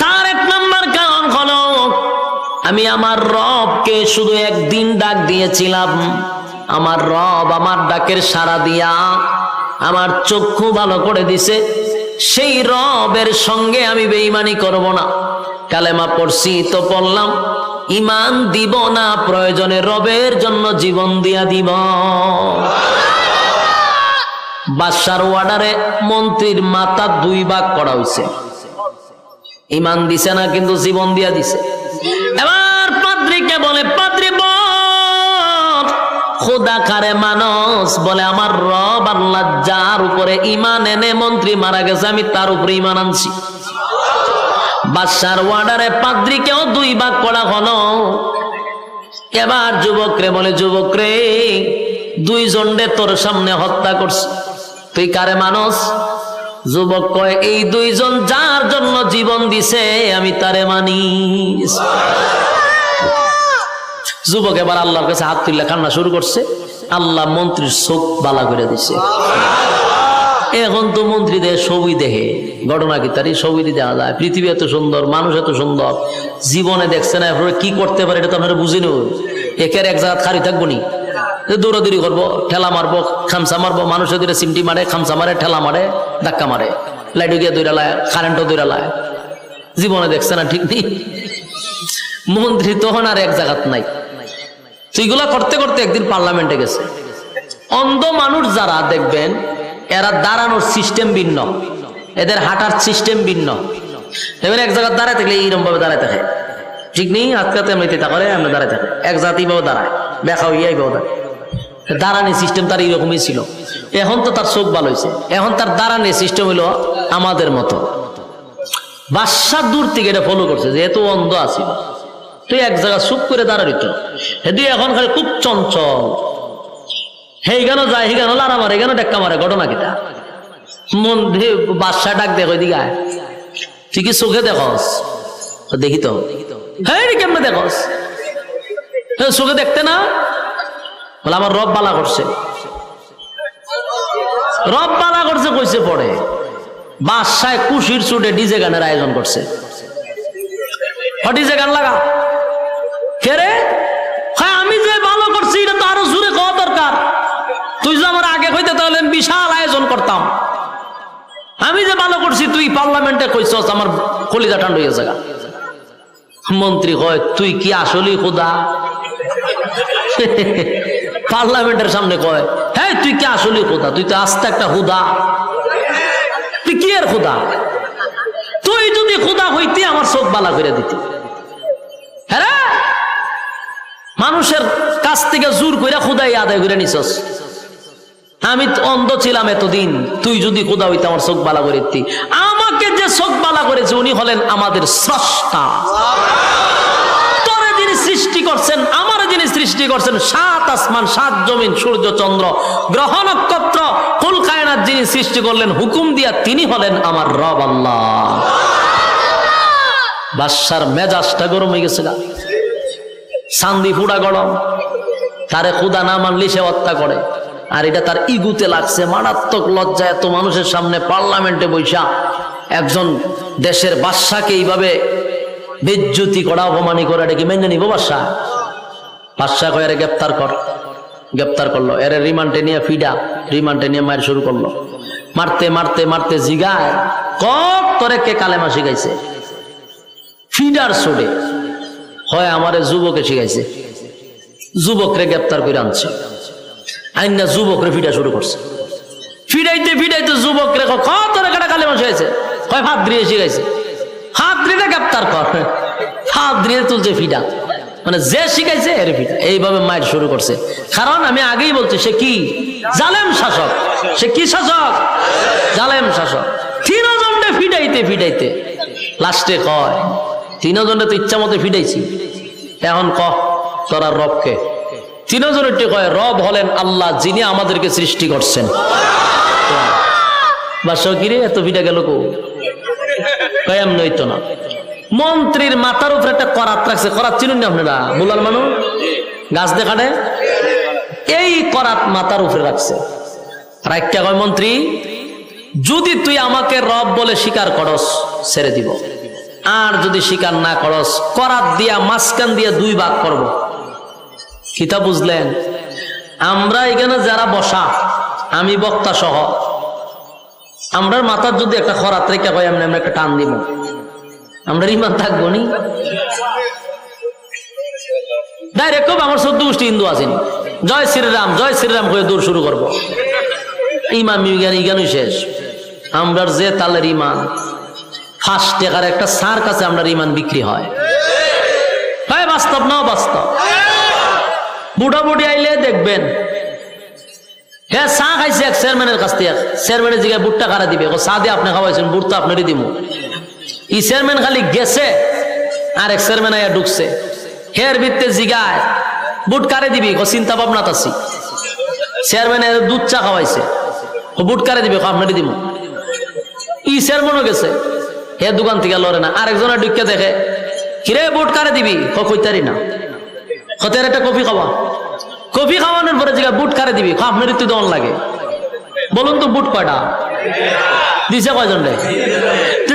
তার এক নম্বর কারণ হলো, আমি আমার রবকে শুধু একদিন ডাক দিয়েছিলাম। আমার রব আমার ডাকের সাড়া দিয়া আমার চক্ষু ভালো করে দিছে। সেই রবের সঙ্গে আমি বেইমানি করব না। কালেমা পড়ছি, তো পড়লাম, ইমান দিব না, প্রয়োজনে রবের জন্য জীবন দিয়া দিব। বাদশার ওয়ার্ডারে মন্ত্রীর মাথা দুই ভাগ করা হয়েছে ইমান দিছে না, কিন্তু জীবন দিয়া দিছে। এবার পাদ্রিকে বলে, পাদ্রি খোদা কারে মানুষ বলে, আমার রব আল্লাহ যার উপরে ইমান এনে মন্ত্রী মারা গেছে, আমি তার উপরে ইমান আনছি। বাদশার ওয়ার্ডারে পাদ্রিকেও দুই ভাগ করা হলো। এবার যুবক রে বলে যুবক রে দুইজন রে তোর সামনে হত্যা করছে। তুই কারে মানুষ? যুবক কয়, এই দুইজন যার জন্য জীবন দিছে, আমি তারে মানি। যুবক এবার আল্লাহর কাছে হাত তুললে কান্না শুরু করছে। আল্লাহ মন্ত্রীর চোখ বালা করে দিছে। এখন তো মন্ত্রীদের ছবি দেখে ঘটনা কি তারই? ছবি দেখা যায়। পৃথিবী এত সুন্দর, মানুষ এত সুন্দর। জীবনে দেখছে না কি করতে পারে এটা তো আপনারা বুঝি নেব একের এক জায়গা খারি থাকব নি। দৌড়াদৌড়ি করব, ঠেলা মারবো খামসা মারবো, মানুষের দূরে সিমটি মারে খামসা মারে, ঠেলা মারে, ধাক্কা মারে। লাইটু গিয়ে দৌড়া লায় কারেন্টও দৌড়া লায়। জীবনে দেখছে না ঠিক নেই। মন্ত্রী তখন আর এক জায়গাত নাই। সেইগুলা করতে করতে একদিন পার্লামেন্টে গেছে। অন্ধ মানুষ যারা দেখবেন, এরা দাঁড়ানোর সিস্টেম ভিন্ন। এদের হাঁটার সিস্টেম ভিন্ন। এবার এক জায়গায় দাঁড়ায় থাকলে এইরকম ভাবে দাঁড়ায় থাকে। ঠিক নেই? আজকে তেমনি তা করে আমরা দাঁড়ায় থাকে। এক জাতি ভাবে দাঁড়ায়। দেখা হইয়া এইভাবে দাঁড়ায়। দাঁড়ানি সিস্টেম তার এইরকমই ছিল। এখন তো তার চোখ ভালো হয়েছে এখন তার দাঁড়ানি সিস্টেম হইল আমাদের মতো। বাদশার দূর থেকে এটা ফলো করছে যে এত অন্ধ আছিল তুই এক জায়গায় চুপ করে দাঁড়াবি তো। হেদি এখন খালি খুব চঞ্চল। হেই গানো যায় হি গানো লারা মারে গানো ডেক্কা মারে, ঘটনা কিটা? মন বাদশা ডাক দেখ আয় তুই কি চোখে দেখস? তো দেখি তো। হ্যাঁ কেমনে দেখস? চোখে দেখতে না? বলে, আমার রব বালা করছে। রব বালা করছে কইছে পড়ে বাদশায় কুশির চুটে ডিজে গানের আয়োজন করছে। ডিজে গান লাগা? কে রে? হ্যাঁ আমি যে ভালো করছি, এটা তো আরও জোরে খাওয়া দরকার। তুই যে আমার আগে হইতে তাহলে বিশাল আয়োজন করতাম। আমি যে ভালো করছি, তুই পার্লামেন্টে কইছস, আমার কলিজা ঠান্ডা হয়ে জায়গা মন্ত্রী কয়, তুই কি আসলেই খোদা? পার্লামেন্টের সামনে কয় হ্যাঁ তুই কি আসলেই খোদা? তুই তো আস্তে একটা হুদা তুই কি এর খোদা? তুই যদি খোদা হইতে, আমার চোখ বালা করে দিতি। হ্যাঁ মানুষের কাছ থেকে জোর করে খোদাই আদায় করে নিছস। আমি অন্ধ ছিলাম এতদিন, তুই যদি খোদা হইতে, আমার চোখ বালা করে দিতি। আমাকে যে চোখ বালা করেছে, উনি হলেন আমাদের স্রষ্টা। তোরে যিনি সৃষ্টি করছেন আমার যিনি সৃষ্টি করছেন? সাত আসমান, সাত জমিন, সূর্য, চন্দ্র। গ্রহ নক্ষত্র, কুল কায়নাত যিনি সৃষ্টি করলেন, হুকুম দিয়া তিনি হলেন আমার রব আল্লাহ। বাদশার মেজাজটা গরম হয়ে গেছে সান্দি ফুড়া গরম। তারে খুদা না মানলি সে হত্যা করে। আর এটা তার ইগুতে লাগছে। মারাত্মক লজ্জা এত মানুষের সামনে পার্লামেন্টে বৈশা। একজন দেশের বাদশাকে এইভাবে বেজ্জুতি করা, অপমানি করে, এটা কি মেনে নিব বাদশাহ বাদশাহ কয়ে এরে গ্রেপ্তার কর। গ্রেপ্তার করল। এর রিমান্ডে নিয়ে ফিডা রিমান্ডে নিয়ে মায়ের শুরু করল। মারতে মারতে মারতে জিগায় কক তোরে কে কালেমা শিখাইছে? ফিডার সোডে। হয় আমারে যুবকে শিখাইছে। যুবকরে গ্রেপ্তার করে আনছে। আইনা যুবকরে ফিডা শুরু করছে। ফিডাইতে ফিডাইতে যুবকরে কয়, ক তোরে কেটা কালেমা শিখাইছে? হয় দিয়ে শিখাইছে। হাত দিয়ে গ্রেপ্তার কর। হাত দিয়ে তুলছে ফিডা। মানে যে শিখাইছে এর এইভাবে মায়ের শুরু করছে। কারণ আমি আগেই বলছি, সে কি? জালেম শাসক। সে কি শাসক? জালেম শাসক। তিনজনটা ফিডাইতে ফিডাইতে লাস্টে কয় তিনজনে তো ইচ্ছা মতো ফিডাইছি এখন ক, তোরা রবকে। তিনজনের কয়, রব হলেন আল্লাহ যিনি আমাদেরকে সৃষ্টি করছেন। বা সকিরে এত ফিটা গেল কো? কয়াম নইতো না। মন্ত্রীর মাথার উপরে একটা করাত রাখছে। করাত চিনুন না আপনারা? মুলার মানুষ গাছ দেখানে এই করাত মাথার উপরে রাখছে। রাখতে কয়, মন্ত্রী, যদি তুই আমাকে রব বলে স্বীকার করস, ছেড়ে দিব। আর যদি স্বীকার না করস, করাত দিয়া মাঝখান দিয়া দুই ভাগ করব। কিতা বুঝলেন? আমরা এখানে যারা বসা, আমি বক্তা সহ, আমরার মাথার যদি একটা খরাত রেখে হয় আমরা একটা টান দিব। আমরা ইমান থাকব নি? ডাইরেক্ট খুব আমার চোদ্দ গোষ্ঠী হিন্দু আছেন। জয় শ্রীরাম জয় শ্রীরাম হয়ে দূর শুরু করব। ইমান বিজ্ঞান ইজ্ঞানই শেষ। আমরার যে তালের ইমান ফার্স্ট টাকার একটা সার কাছে আমরা ইমান বিক্রি হয়। হয়, বাস্তব না বাস্তব বুড়া বুড়ি আইলে দেখবেন। হ্যাঁ চা খাইছে এক চেয়ারম্যানের কাছ থেকে। চেয়ারম্যানের জিগায় বুটটা কারা দিবে? চা দিয়ে আপনি খাওয়াইছেন বুট তো আপনারই দিব ই চেয়ারম্যান খালি গেছে আর এক চেয়ারম্যান আয়া ঢুকছে। হের ভিত্তে জিগায়, বুট কারে দিবি? চিন্তা ভাবনা তাছি চেয়ারম্যান দুধ চা খাওয়াইছে। বুট কারে দিবে? আপনারই দিব ই চেয়ারম্যানও গেছে। হে দোকান থেকে লড়ে না। আরেকজনের ঢুকে দেখে, কিরে, বুট কারে দিবি? কইতারি না। হতের একটা কফি খাওয়া। কফি খাওয়ানোর পরে জিগা বুট কারে দিবি? খা আপনার তুই দন লাগে। বলুন তো, বুট কয়টা? দিছে কয়জন রে? তো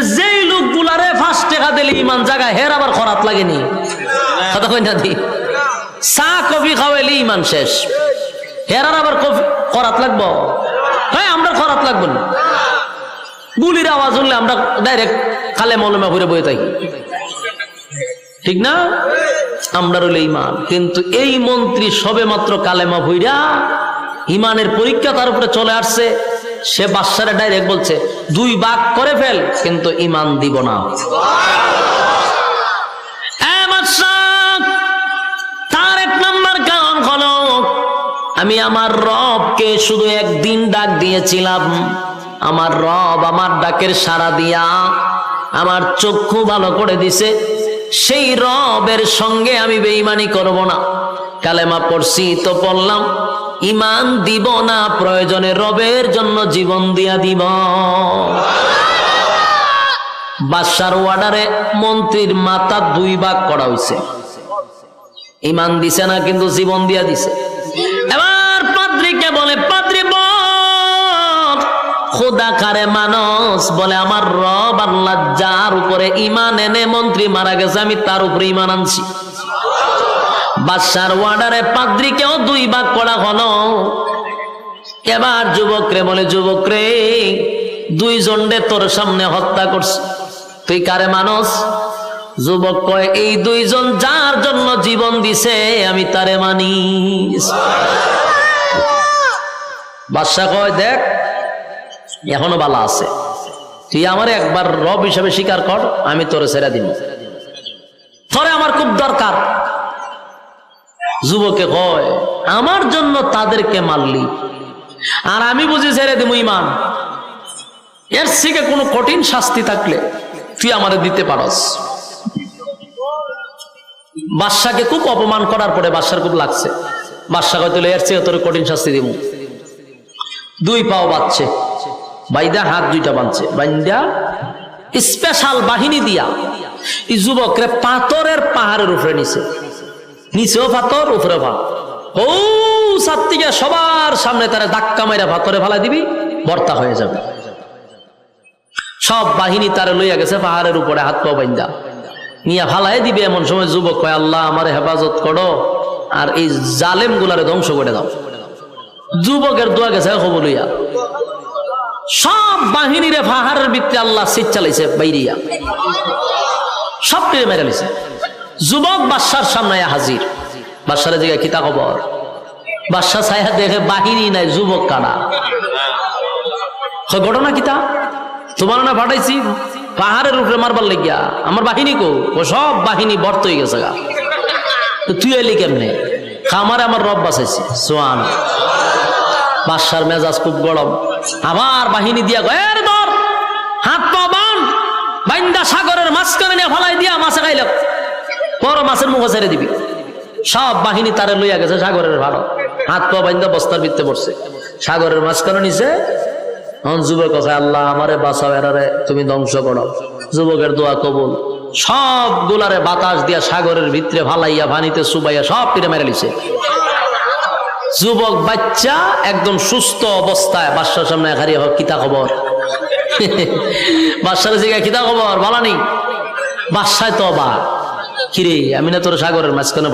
টাকা দিলে ইমান জায়গা হের আবার খরাত লাগেনি। কথা কই না দি? চা, কফি খাওয়াইলে ইমান শেষ। হেরার আবার কফি খরাত লাগবো? হ্যাঁ আমরা খরাত লাগবো না। গুলির আওয়াজ শুনলে আমরা ডাইরেক্ট কালে মলমে ঘুরে বয়ে থাকি। ঠিক না? আমরা রইল ইমান। কিন্তু এই মন্ত্রী সবে মাত্র কালেমা ভুইরা ইমানের পরীক্ষা তার উপরে চলে আসছে। সে বাদশারে ডাইরেক্ট বলছে, দুই বাঘ করে ফেল, কিন্তু ইমান দিব না। তার এক নম্বর কারণ হলো, আমি আমার রবকে শুধু একদিন ডাক দিয়েছিলাম। আমার রব আমার ডাকের সাড়া দিয়া আমার চক্ষু ভালো করে দিছে। সেই রবের সঙ্গে আমি বেইমানি করব না। কালেমা পড়ছি, তো পড়লাম, ইমান দিব না, প্রয়োজনে রবের জন্য জীবন দিয়া দিব। বাদশার ওয়ার্ডারে মন্ত্রীর মাথা দুই ভাগ করা হয়েছে ইমান দিছে না, কিন্তু জীবন দিয়া দিছে। এবার পাদ্রিকে বলে, পাদ্রি খোদা কারে মানুষ? বলে, আমার রব আল্লাহ যার উপরে ইমান এনে মন্ত্রী মারা গেছে, আমি তার উপরে ইমান আনছি। বাদশার ওয়ার্ডারে পাদ্রিকেও দুই ভাগ করা হলো। এবার যুবক রে বলে যুবক রে দুইজন রে তোর সামনে হত্যা করছে। তুই কারে মানুষ? যুবক কয়, এই দুইজন যার জন্য জীবন দিছে, আমি তারে মানিস। বাদশা কয়, দেখ, এখনও বালা আছে। তুই আমার একবার রব হিসাবে স্বীকার কর, আমি তোরে ছেড়ে দিব। তোরে আমার খুব দরকার। যুবকে কয়, আমার জন্য তাদেরকে মারলি। আর আমি বুঝি ছেড়ে দিব ইমান। এর থেকে কোনো কঠিন শাস্তি থাকলে তুই আমাদের দিতে পারস। বাদশাকে খুব অপমান করার পরে বাদশার খুব লাগছে। বাদশা হয়তো এর চেয়ে তোর কঠিন শাস্তি দিব। দুই পাও বাঁচছে বাইদা হাত দুইটা বাঁধছে। বাইন্দা স্পেশাল বাহিনী দিয়া এই যুবকরে পাথরের পাহাড়ের উপরে নিছে। নিচেও পাথর উপরে ও সাত্তিকে সবার সামনে তারা ধাক্কা মাইরা পাথরে ফালা দিবি, বর্তা হয়ে যাবে। সব বাহিনী তারে লইয়া গেছে, পাহাড়ের উপরে হাত পা বাইন্দা। নিয়া ফালাই দিবে এমন সময় যুবক কয়, আল্লাহ, আমার হেফাজত করো, আর এই জালেম গুলারে ধ্বংস করে দাও। যুবকের দোয়া গেছে খবর লইয়া। সব বাহিনীরে পাহাড়ের ভিতরে আল্লাহ শীত চালাইছে, বাইরিয়া। সব টেনে মেরে লিছে যুবক বাদশার সামনে হাজির। বাদশারে জায়গায় কিতা খবর? বাদশা ছায়া দেখে বাহিনী নাই, যুবক হয় ঘটনা কিতা তোমার না পাঠাইছি, পাহাড়ের উপরে মারবার লেগিয়া। আমার বাহিনী কো? ও সব বাহিনী বর্ত হয়ে গেছে গা। তুই এলি কেমনে? খামারে আমার রব বাসাইছি সোয়ান বাদশার মেজাজ খুব গরম। আবার বাহিনী দিয়া গয়ের দর হাত পা বান বাইন্দা সাগরের মাঝখানে ফলাই দিয়া মাছে খাইল। বড় মাছের মুখে ছেড়ে দিবি। সব বাহিনী তারে লইয়া গেছে সাগরের ভালো। হাত পা বাইন্দা বস্তার ভিত্তে পড়ছে। সাগরের মাঝখানে নিছে। এখন যুবক আল্লাহ আমারে বাঁচাও এরারে তুমি ধ্বংস করো। যুবকের দোয়া কবুল। সব গুলারে বাতাস দিয়া সাগরের ভিতরে ভালাইয়া ভানিতে সুবাইয়া সব পিঠে মেরে লিছে। যুবক বাচ্চা একদম সুস্থ অবস্থায়। বাদশার সামনে হারিয়ে হোক, কিতা খবর? বাদশার জিগা কিতা খবর? বলা নেই। বাদশায় তো বা কিরে, আমি না তোর সাগরের মাঝখানে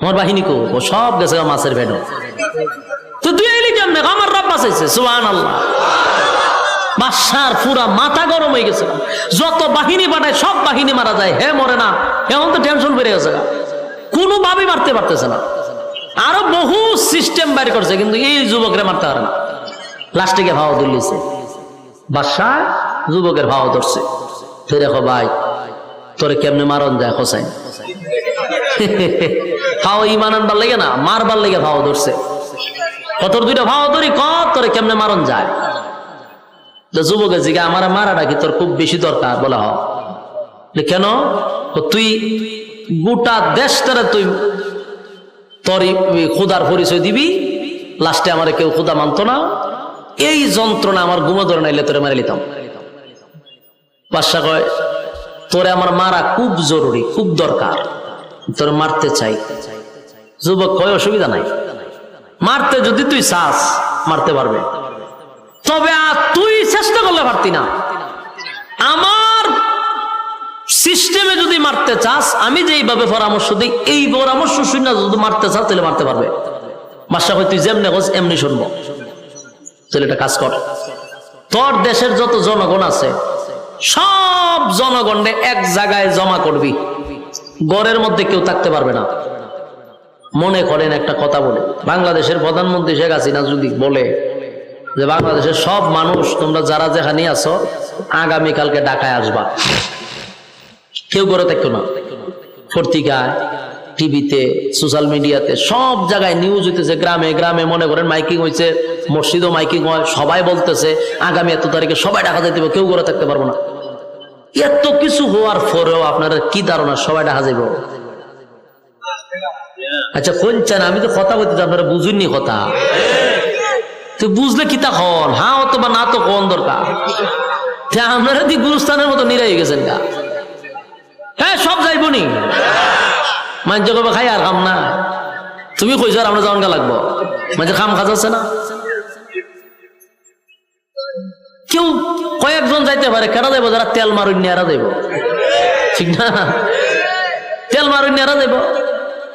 আমার বাহিনী কো ও সব গেছে মাছের ভেড়। তো তুই এলি কেমনে? আমার রব সুহান আল্লাহ পুরা মাথা গরম হয়ে গেছে। যত বাহিনী পাঠায় সব বাহিনী মারা যায়। হে মরে না, এখন তো টেনশন বেড়ে গেছে গা। কোনো ভাবে মারতে পারতেছে না। আরও বহু সিস্টেম বাইর করছে, কিন্তু এই যুবকরে মারতে পারে না। লাস্টে গিয়ে ভাও দিল্লিছে বাদশাহ যুবকের ভাও ধরছে। দেখো ভাই। তোরে কেমনে মারন যায় হোসাইন ভাও ইমান আনবার লেগে না, মারবার লেগে ভাও ধরছে। কতর দুইটা ভাও ধরি কত তোরে কেমনে মারন যায়? তো যুবকের জিগা, আমার মারাটা কি তোর খুব বেশি দরকার? বলা হয় কেন? তুই গোটা দেশটারে তুই তোর খুদার পরিচয় দিবি, লাস্টে আমার কেউ খুদা মানতো না। এই যন্ত্রণা আমার গুমো ধরে নাইলে তোরে মারি লিতাম বাদশা কয় তোরে আমার মারা খুব জরুরি, খুব দরকার। তোরে মারতে চাই। যুবক কয় অসুবিধা নাই। মারতে যদি তুই চাস, মারতে পারবে। তবে তুই চেষ্টা করলে পারতি না। আমার সিস্টেমে যদি মারতে চাস, আমি যেইভাবে পরামর্শ দিই, এই পরামর্শ শুনে যদি মারতে চাস, তাহলে মারতে পারবে। হয় তুই যেমনি হোস এমনি শুনব। তাহলে এটা কাজ কর। তোর দেশের যত জনগণ আছে সব জনগণে এক জায়গায় জমা করবি। গড়ের মধ্যে কেউ থাকতে পারবে না। মনে করেন একটা কথা বলে, বাংলাদেশের প্রধানমন্ত্রী শেখ হাসিনা যদি বলে যে বাংলাদেশের সব মানুষ, তোমরা যারা যেখানে আছো, আগামীকালকে ঢাকায় আসবা। কেউ গড়ে থাকতো না। পত্রিকায় টিভিতে সোশ্যাল মিডিয়াতে সব জায়গায় নিউজ হইতেছে গ্রামে গ্রামে মনে করেন মাইকিং হয়েছে মসজিদও মাইকিং হয় সবাই বলতেছে আগামী এত তারিখে সবাই যেতে হবে, কেউ করে থাকতে পারব না। এত কিছু হওয়ার পরেও আপনারা কি ধারণা সবাই ঢাকা যাইব? আচ্ছা কোনছেন আমি তো কথা বলতে আপনারা বুঝুননি কথা। তুই বুঝলে কি তা হন? হ্যাঁ অথবা না তো কোন দরকার। আপনারা দি গুরুস্থানের মতো নিরাই গেছেন গা? হ্যাঁ সব যাইব নি মাঞ্জ কবে খাই আর খাম না। তুমি কইছ আর আমরা যাওয়ান গা লাগবো। মাঝে খাম খাজাচ্ছে না? কেউ কয়েকজন যাইতে পারে কেনা যাইব? যারা তেল মারুন এরা যাইব। ঠিক না? তেল মারুন এরা যাইব।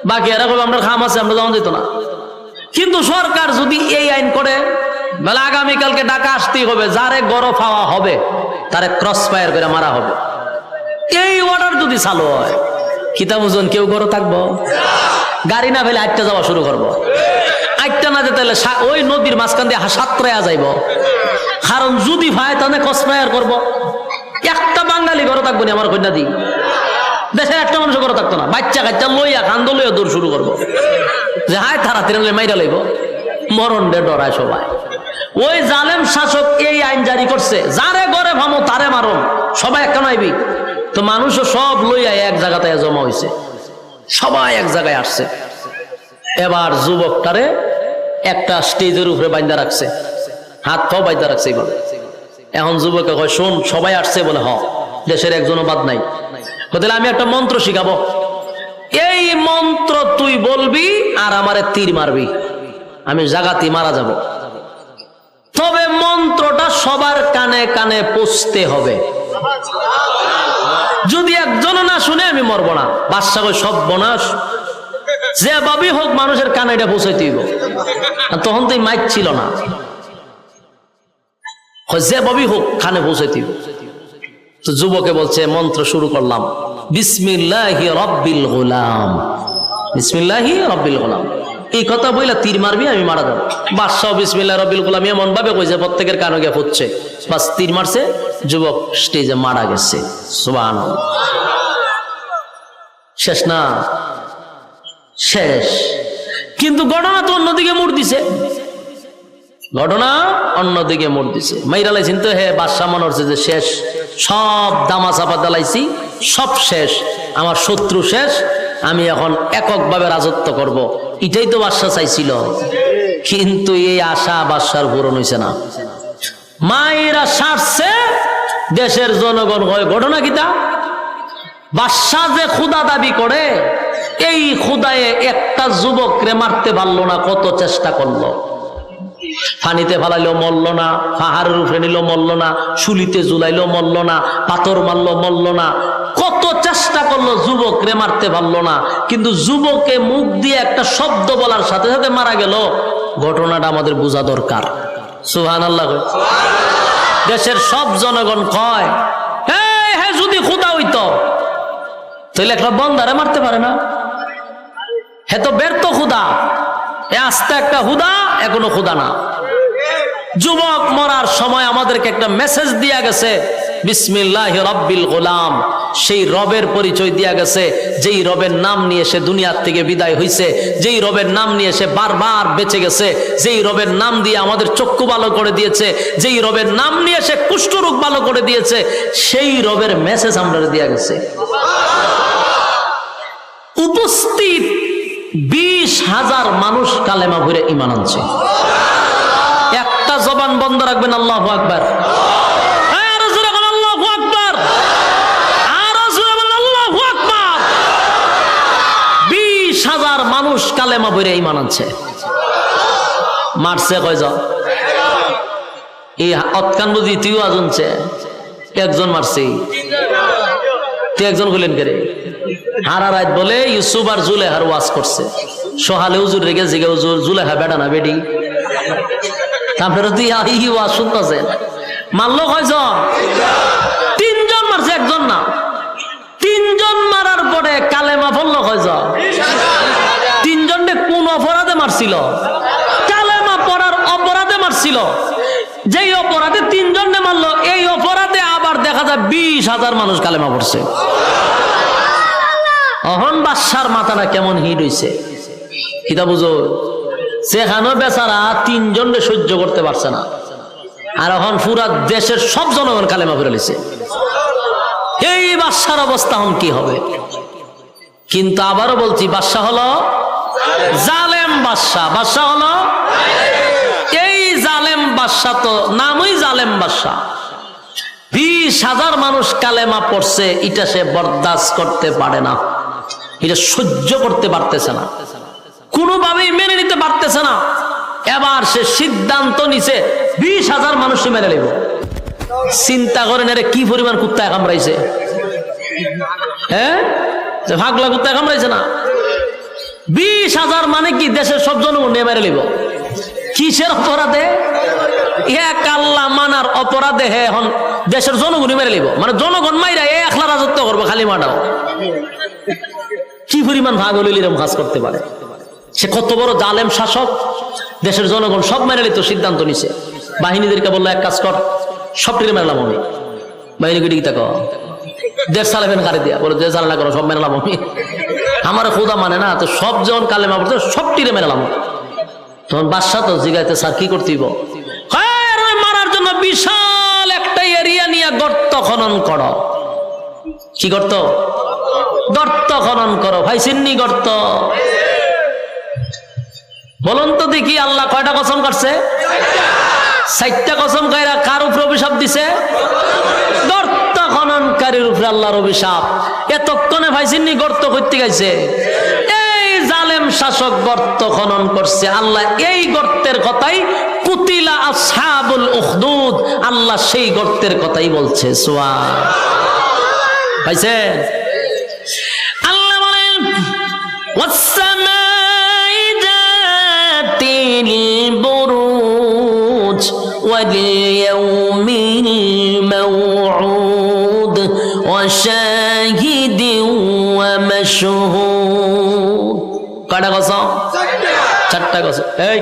বাকি এরা কবে আমরা খাম আছে, আমরা যাওয়ান যেত না। কিন্তু সরকার যদি এই আইন করে বেলা আগামীকালকে ডাকা আসতেই হবে, যারে গড় পাওয়া হবে, তারে ক্রস ফায়ার করে মারা হবে। এই অর্ডার যদি চালু হয় কিতাব ওজন কেউ গড় থাকব? গাড়ি না ফেলে আটটা যাওয়া শুরু করব। আটটা না যেতে হলে ওই নদীর মাঝখান দিয়ে সাতটায় যাইব। কারণ যদি ভাই তাহলে ক্রস ফায়ার করব। একটা বাঙালি ঘরে থাকব আমার কন্যা দি। দেশের একটা মানুষ ঘরে থাকতো না। বাচ্চা কাচ্চা লইয়া কান্দ লইয়া দৌড় শুরু করব। যে হায় তারা তিরালে মাইরা লইব। মরণ ডে ডরায় সবাই। ওই জালেম শাসক এই আইন জারি করছে। যারে গড়ে ভামো তারে মারণ সবাই একটা নাইবি। তো মানুষও সব লইয়া এক জায়গাতে জমা হয়েছে সবাই এক জায়গায় আসছে। এবার যুবকটারে একটা স্টেজের উপরে বাইন্দা রাখছে। হাত পাও বাইন্দা রাখছে এইভাবে এখন যুবকে কয়, শোন, সবাই আসছে বলে হ। দেশের একজনও বাদ নাই। তাহলে আমি একটা মন্ত্র শিখাবো। এই মন্ত্র তুই বলবি আর আমারে তীর মারবি। আমি জাগাতি মারা যাব। তবে মন্ত্রটা সবার কানে কানে পৌঁছতে হবে। যদি একজন না শুনে আমি মরবো না। বাদশা কই সব বনাস। যে ভাবি হোক মানুষের কানে এটা হইব আর তখন তো মাইক ছিল না। কয়, যে ভাবি হোক কানে পৌঁছাইতে হইব তো যুবকে বলছে মন্ত্র শুরু করলাম। বিসমিল্লাহি রব্বিল গোলাম। বিসমিল্লাহি রব্বিল গোলাম। এই কথা বইলা তীর মারবি, আমি মারা যাব। বাদশাহ বিসমিল্লাহ রব্বিল গোলাম এমন ভাবে কইছে, প্রত্যেকের কানে গিয়ে ফুটছে। বাস তীর মারছে, যুবক স্টেজে মারা গেছে। সুবান শেষ না? শেষ। কিন্তু ঘটনা তো অন্যদিকে মোড় দিছে। ঘটনা অন্যদিকে মোড় দিছে। মাইরা লাইছেন তো, হে বাদশাহ মনে হচ্ছে যে শেষ। সব দামা চাপা দালাইছি সব শেষ। আমার শত্রু শেষ আমি এখন এককভাবে রাজত্ব করব। এটাই তো বাদশাহ চাইছিল। কিন্তু এই আশা বাদশার পূরণ হয়েছে না। মায়েরা সারছে, দেশের জনগণ হয় ঘটনা কিতা বাদশাহ যে খুদা দাবি করে, এই খুদায়ে একটা যুবকরে মারতে পারল না, কত চেষ্টা করল। পানিতে ফালাইলো মরল না, পাহাড়ের উপরে নিল মরল না, শুলিতে জুলাইলো মরল না, পাথর মারলো মরল না চেষ্টা করল যুবক রে মারতে পারল না। কিন্তু যুবকে মুখ দিয়ে একটা শব্দ বলার সাথে সাথে মারা গেল। ঘটনাটা আমাদের বোঝা দরকার। সুহান আল্লাহ দেশের সব জনগণ কয় "এই, হে যদি খুদা তাহলে একটা মারতে পারে না। হে তো ব্যর্থ খুদা আস্তে একটা হুদা এখনও খুদা না। যুবক মরার সময় আমাদেরকে একটা মেসেজ দিয়া গেছে বিসমিল্লাহ রব্বিল গোলাম। সেই রবের পরিচয় দিয়া গেছে, যেই রবের নাম নিয়ে সে দুনিয়ার থেকে বিদায় হইছে, যেই রবের নাম নিয়ে সে বারবার বেঁচে গেছে, যেই রবের নাম দিয়ে আমাদের চক্ষু ভালো করে দিয়েছে, যেই রবের নাম নিয়ে সে কুষ্ঠরোগ ভালো করে দিয়েছে, সেই রবের মেসেজ আমরা দিয়া গেছে। উপস্থিত বিশ হাজার মানুষ কালেমা ভরে ইমান আনছে। একটা জবান বন্ধ রাখবেন, আল্লাহ আকবার আরও জোরে বলেন আল্লাহু আকবার। আরও জোরে বলেন আল্লাহু আকবার। বিশ হাজার মানুষ কালেমা ভরে ইমান আনছে। মারছে কয়জন? এই অতকান বুঝি তুইও আজনছে একজন মারছে। তুই একজন হলেন কে রে? হারা রাত বলে ইউসুফ আর জুলেহার ওয়াজ করছে। সোহালে উজুর রেগে জিগে উজুর জুলেহা বেটা না বেডি। তারপরে তুই আহি ওয়াজ শুনতেছেন মারলো কয়জন? তিনজন মারছে, একজন না। তিনজন মারার পরে কালেমা পড়ল কয়জন? মারছিল। কালেমা পড়ার অপরাধে মারছিল। যেই অপরাধে তিনজনে মারলো, এই অপরাধে আবার দেখা যায় বিশ হাজার মানুষ কালেমা পড়ছে। অহন বাদশার মাথাটা কেমন হিট হইছে। কিতা বুঝো? সেখানেও বেচারা তিনজনকে সহ্য করতে পারছে না। আর এখন পুরা দেশের সব জনগণ কালেমা করে লিছে। এই বাদশার অবস্থা এখন কি হবে? কিন্তু আবারও বলছি বাদশা হলো জালেম বাদশা। বাদশা হলো এই জালেম বাদশা তো নামই জালেম বাদশা। বিশ হাজার মানুষ কালেমা পড়ছে, এটা সে বরদাস্ত করতে পারে না। এটা সহ্য করতে পারতেছে না। কোনোভাবেই মেনে নিতে পারতেছে না। এবার সে সিদ্ধান্ত নিছে, বিশ হাজার মানুষ মেনে নেব। চিন্তা করেন এর কি পরিমাণ কুত্তায় কামড়াইছে? হ্যাঁ? ভাগলা কুত্তায় কামড়াইছে না? বিশ হাজার মানে কি? দেশের সব জনগণ নিয়ে নিব। কিসের অপরাধে? এক আল্লাহ মানার অপরাধে হে এখন দেশের জনগণই মেরে নিব। মানে জনগণ মাইরা এ একলা রাজত্ব করব খালি মাটাও কি পরিমাণ ভাগ এরকম কাজ করতে পারে? সে কত বড় জালেম শাসক? দেশের জনগণ সব মেনে নিত সিদ্ধান্ত নিছে। বাহিনীদেরকে বলল, এক কাজ কর সব টিকে মেলাম আমি। বাহিনীকে কর দেড় সালে ফেন কারে দিয়া। বলে দেড় সালে না করো, সব মেলাম আমি। আমার খোদা মানে না তো সব যখন কালেমা পড়ছে সব টিরে মেলাম তখন বাদশাহ তো জিগাইতে স্যার কি করতেইব হ্যাঁ, মারার জন্য বিশাল একটা এরিয়া নিয়ে গর্ত খনন করো। কি গর্ত? গর্ত খনন করো ভাই সিন্নি গর্ত। বলুন তো দেখি আল্লাহ কয়টা কসম করছে? চারটা। কসম কায়রা কার উপরে অভিশাপ দিছে? গর্ত। খননকারীর উপরে আল্লাহর অভিশাপ এতক্ষণে ভাইসিন্নি গর্ত করতে গেছে এই জালেম শাসক গর্ত খনন করছে আল্লাহ এই গর্তের কথাই কুতিলা আসহাবুল উখদুদ আল্লাহ সেই গর্তের কথাই বলছে সোয়া পাইছে আল্লাহ বলেন والسماء ذات البروج واليوم وشاهد ومشهود কয়টা কসম চারটা কসম এই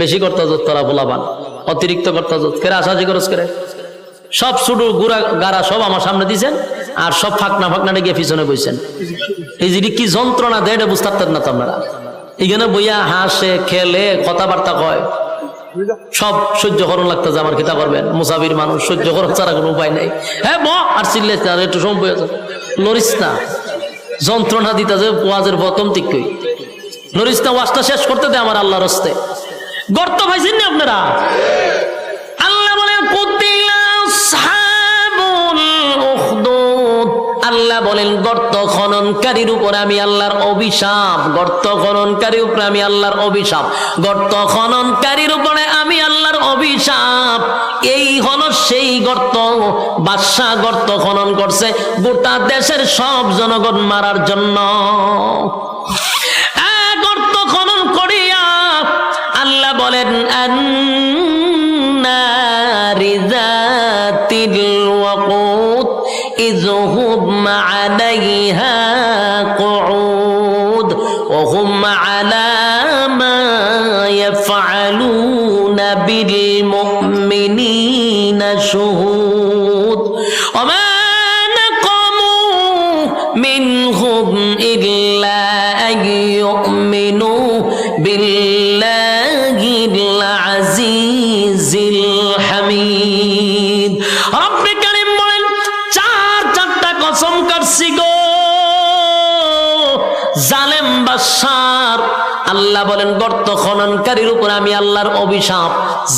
বেশি করতে যত তোরা বলাবান অতিরিক্ত করতে যত কেরা আশাজি খরচ করে সব শুধু গুড়া গাড়া সব আমার সামনে দিছেন আর সব ফাঁকনা ফাঁকনা গিয়ে পিছনে বইছেন এই যে কি যন্ত্রণা দেয় এটা বুঝতে পারতেন না তো আপনারা এখানে বইয়া হাসে খেলে কথাবার্তা কয় সব সহ্য করুন লাগতেছে আমার কিতা করবেন মুসাফির মানুষ সহ্য করার ছাড়া কোনো উপায় নেই। হ্যাঁ ব, আর চিল্লে একটু সম্ভব লড়িস না। যন্ত্রণা দিতেছে ওয়াজের প্রথম দিকই লড়িস না, ওয়াজটা শেষ করতে দে আমার আল্লাহর হস্তে। গর্ত ভাইছেন না আপনারা? আল্লাহ বলেন, গর্ত খননকারীর উপর আমি আল্লাহর অভিশাপ, গর্ত খননকারীর উপরে আমি আল্লাহর অভিশাপ, গর্ত খননকারীর উপরে আমি আল্লাহর অভিশাপ। এই হলো সেই গর্ত, বাদশাহ গর্ত খনন করছে গোটা দেশের সব জনগণ মারার জন্য। গর্ত খনন করিয়া আল্লাহ বলেন রিজাতিল إذ هم عليها قعود وهم على বলেন, গর্ত খননকারীর উপর আমি আল্লাহর অভিশাপ,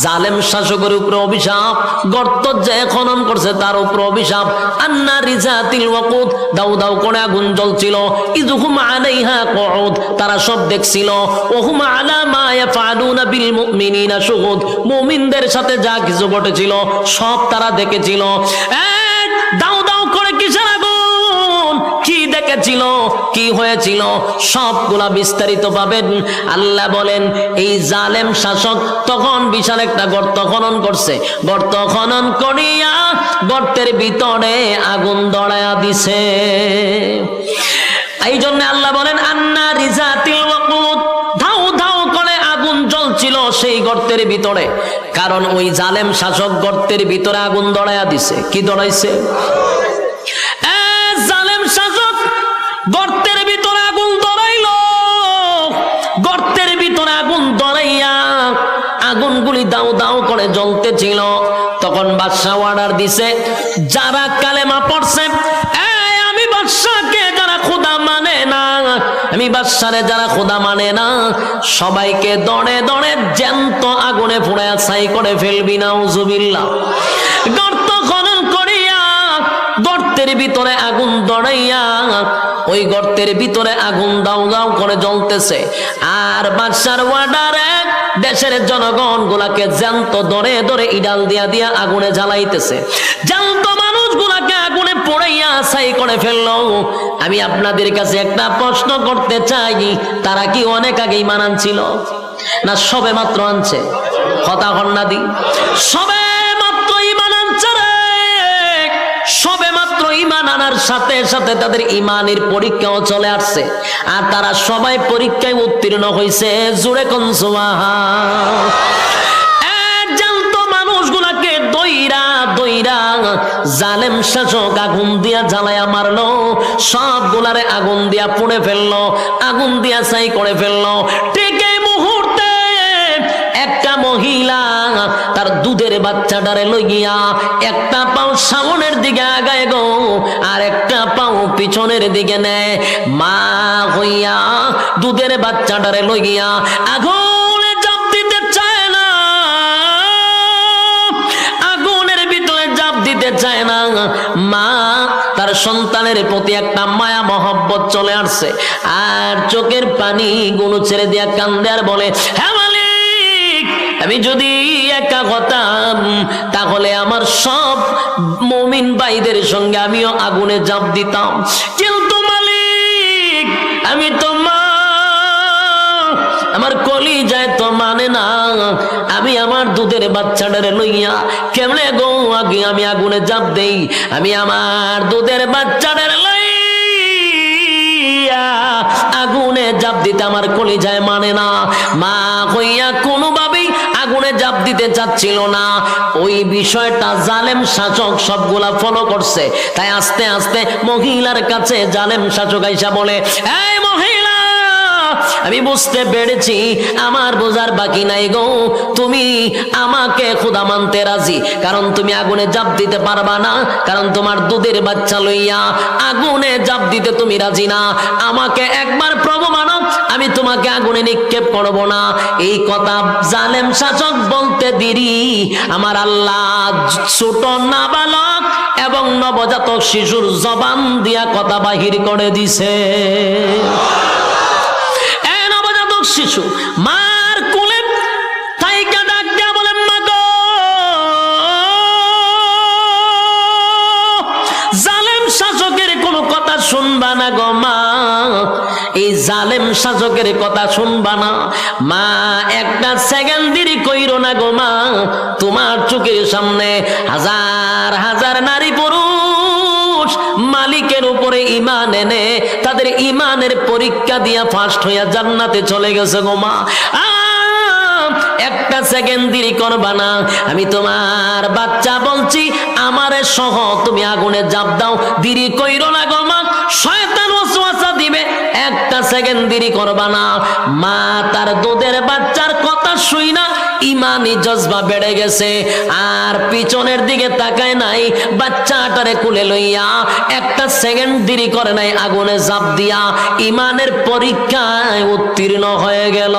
জালেম শাসকের উপরে অভিশাপ, গর্ত যে খনন করছে তার উপর অভিশাপ। আন্না রিজাতিল ওয়াকুদ, দাউ দাউ করে আগুন জ্বলছিল। ইজুহুম আলাইহা কুউদ, তারা সব দেখছিল। ওহুম আলা মা ইয়াফআলুনা বিল মুমিনিনা, শুহুদ। মুমিনদের সাথে যা কিছু ঘটেছিল, সব তারা দেখেছিল। এক দেখেছিল কি হয়েছিল? সবগুলা বিস্তারিত পাবেন। আল্লাহ বলেন, এই জালেম শাসক তখন বিশাল একটা গর্ত খনন করছে। গর্ত খনন করিয়া গর্তের ভিতরে আগুন দড়ায়া দিছে। এই জন্য আল্লাহ বলেন, আন্না রিজাতিল জ্বলছিল সেই গর্তের ভিতরে। কারণ ওই জালেম শাসক গর্তের ভিতরে আগুন দড়ায়া দিছে। কি দড়াইছে জ্বলতেছিল তখন বাদশাহ অর্ডার দিছে, যারা কালেমা পড়ছে আমি বাদশাহকে যারা খোদা মানে না, আমি বাদশারে যারা খোদা মানে না, সবাইকে দড়ে দড়ে জ্যান্ত আগুনে পুড়ে ছাই করে ফেলবি না উজুবিল্লাহ গর্ত খনন করিয়া গর্তের ভিতরে আগুন দড়াইয়া ওই গর্তের ভিতরে আগুন দাও দাও করে জ্বলতেছে। আর বাদশার ওয়ার্ডারে দেশের জনগণ গুলাকে জ্যান্ত দরে দরে ইডাল দিয়া দিয়া আগুনে জ্বালাইতেছে। জ্যান্ত মানুষ গুলাকে আগুনে পড়াইয়া ছাই করে ফেলল। আমি আপনাদের কাছে একটা প্রশ্ন করতে চাই, তারা কি অনেক আগেই মানান ছিল না, সবে মাত্র আনছে। কথা কন্যাদি সবে মাত্র ইমান আনছে রে। ইমান আনার সাথে সাথে তাদের ইমানের পরীক্ষাও চলে আসছে। আর তারা সবাই পরীক্ষায় উত্তীর্ণ হয়েছে জুড়ে কনসুমাহা জালেম শাসক আগুন দিয়া জ্বালায়া মারলো। সব সবগুলারে আগুন দিয়া পুড়ে ফেলল, আগুন দিয়া ছাই করে ফেলল। ঠিক এই মুহূর্তে একটা মহিলা তার দুধের বাচ্চাটারে লইয়া একটা পাও সামনের দিকে আগায় গো, আর একটা পাও পিছনের দিকে নেয়। মা হইয়া দুধের বাচ্চাটারে লইয়া আগুনে আগুনের ভিতরে জাপ দিতে চায় না। মা, তার সন্তানের প্রতি একটা মায়া মহব্বত চলে আসছে, আর চোখের পানি গুলো ছেড়ে দিয়া কান্দে আর বলে হ্যাঁ আমি যদি একা হতাম, তাহলে আমার সব মমিন ভাইদের সঙ্গে আমিও আগুনে জাপ দিতাম। কিন্তু মালিক, আমি তো আমার কলি যায় তো মানে না। আমি আমার দুধের বাচ্চাটারে লইয়া কেমনে গো, আগে আমি আগুনে জাপ দেই। আমি আমার দুধের বাচ্চাটারে লইয়া আগুনে জাপ দিতে আমার কলি যায় মানে না। মা হইয়া কোনোভাবেই আগুনে জাপ দিতে চাচ্ছিল না। ওই বিষয়টা জালেম শাসক সবগুলা ফলো করছে। তাই আস্তে আস্তে মহিলার কাছে জালেম শাসক আইসা বলে আমি বুঝতে পেরেছি, আমার বোঝার বাকি নাই গো। তুমি আমাকে খুদা মানতে রাজি, কারণ তুমি আগুনে জাপ দিতে পারবা না, কারণ তোমার দুধের বাচ্চা লইয়া আগুনে জাপ দিতে তুমি রাজি না। আমাকে একবার প্রভু মানো আমি তোমাকে আগুনে নিক্ষেপ করব না। এই কথা জালেম শাসক বলতে দিরি। আমার আল্লাহ ছোট নাবালক এবং নবজাতক শিশুর জবান দিয়া কথা বাহির করে দিছে। নবজাতক শিশু মার জালেম শাসকের কথা শুনবা না। মা, একটা সেকেন্ড দেরি কইরো না গো মা, তোমার চোখের সামনে হাজার হাজার নারী পুরুষ মালিকের উপরে ইমান এনে তাদের ইমানের পরীক্ষা দিয়া ফার্স্ট হইয়া জান্নাতে চলে গেছে গো মা। একটা সেকেন্ড দেরি করবা না। আমি তোমার বাচ্চা বলছি, আমারে সহ তুমি আগুনে জাপ দাও, দেরি কইরো না গো মা। শয়তান একটা সেকেন্ড দেরি করবা না। মা তার দুধের বাচ্চার কথা শুই না ইমানি জজবা বেড়ে গেছে। আর পিছনের দিকে তাকায় নাই, বাচ্চাটারে কুলে লইয়া। একটা সেকেন্ড দেরি করে নাই, আগুনে জাপ দিয়া। ইমানের পরীক্ষায় উত্তীর্ণ হয়ে গেল।